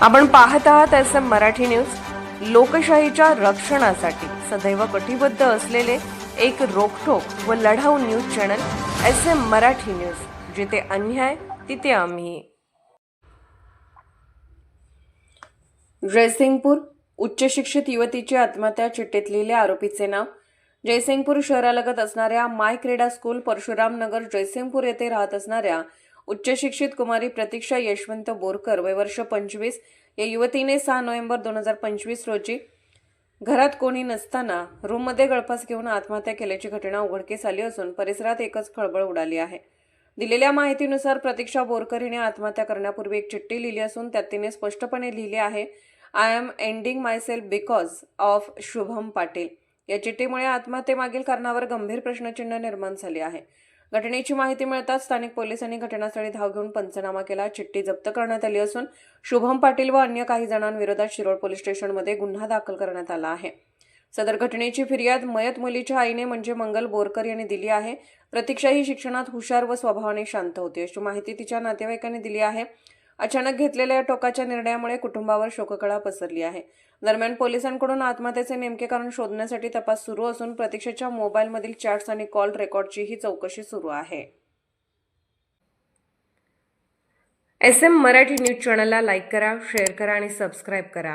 आपण पाहत आहात एस एम मराठी न्यूज. लोकशाहीच्या रक्षणासाठी सदैव कटिबद्ध असलेले एक रोखोक व लढाऊ news channel S M Marathi news. जिथे अन्याय तिथे आम्ही. जयसिंगपूर उच्च शिक्षित युवतीची आत्महत्या चिठ्ठीत लिहिले आरोपीचे नाव. जयसिंगपूर शहरालगत असणाऱ्या माय क्रीडा स्कूल परशुराम नगर जयसिंगपूर येथे राहत असणाऱ्या उच्चशिक्षित कुमारी प्रतीक्षा यशवंत बोरकर वय वर्ष पंचवीस. या युवतीने सहा नोव्हेंबर दोन हजार पंचवीस रोजी घरात कोणी नसताना रूममध्ये गळफास घेऊन आत्महत्या केल्याची घटना उघडकीस आली असून परिसरात एकच खळबळ उडाली आहे. दिलेल्या माहितीनुसार प्रतीक्षा बोरकर हिने आत्महत्या करण्यापूर्वी एक चिठ्ठी लिहिली असून त्यात तिने स्पष्टपणे लिहिले आहे I am ending myself because of Shubham Patil. या चिठ्ठीमुळे आत्महत्येमागील कारणावर गंभीर प्रश्नचिन्ह निर्माण झाले आहे. घटनेची माहिती मिळताच स्थानिक पोलिसांनी घटनास्थळी धाव घेऊन पंचनामा केला. चिठ्ठी जप्त करण्यात आली असून शुभम पाटील व अन्य काही जणांविरोधात शिरोळ पोलीस स्टेशनमध्ये गुन्हा दाखल करण्यात आला आहे. सदर घटनेची फिर्याद मयत मुलीच्या आईने म्हणजे मंगल बोरकर यांनी दिली आहे. प्रतीक्षा ही शिक्षणात हुशार व स्वभावाने शांत होती अशी माहिती तिच्या नातेवाईकांनी दिली आहे. अचानक घेतलेल्या या टोकाच्या निर्णयामुळे कुटुंबावर शोककळा पसरली आहे. दरम्यान पोलिसांकडून आत्महत्येचे नेमके कारण शोधण्यासाठी तपास सुरू असून प्रतीक्षेच्या मोबाईलमधील चॅट्स आणि कॉल रेकॉर्डचीही चौकशी सुरू आहे. एस एम मराठी न्यूज चॅनलला लाईक करा शेअर करा आणि सबस्क्राईब करा.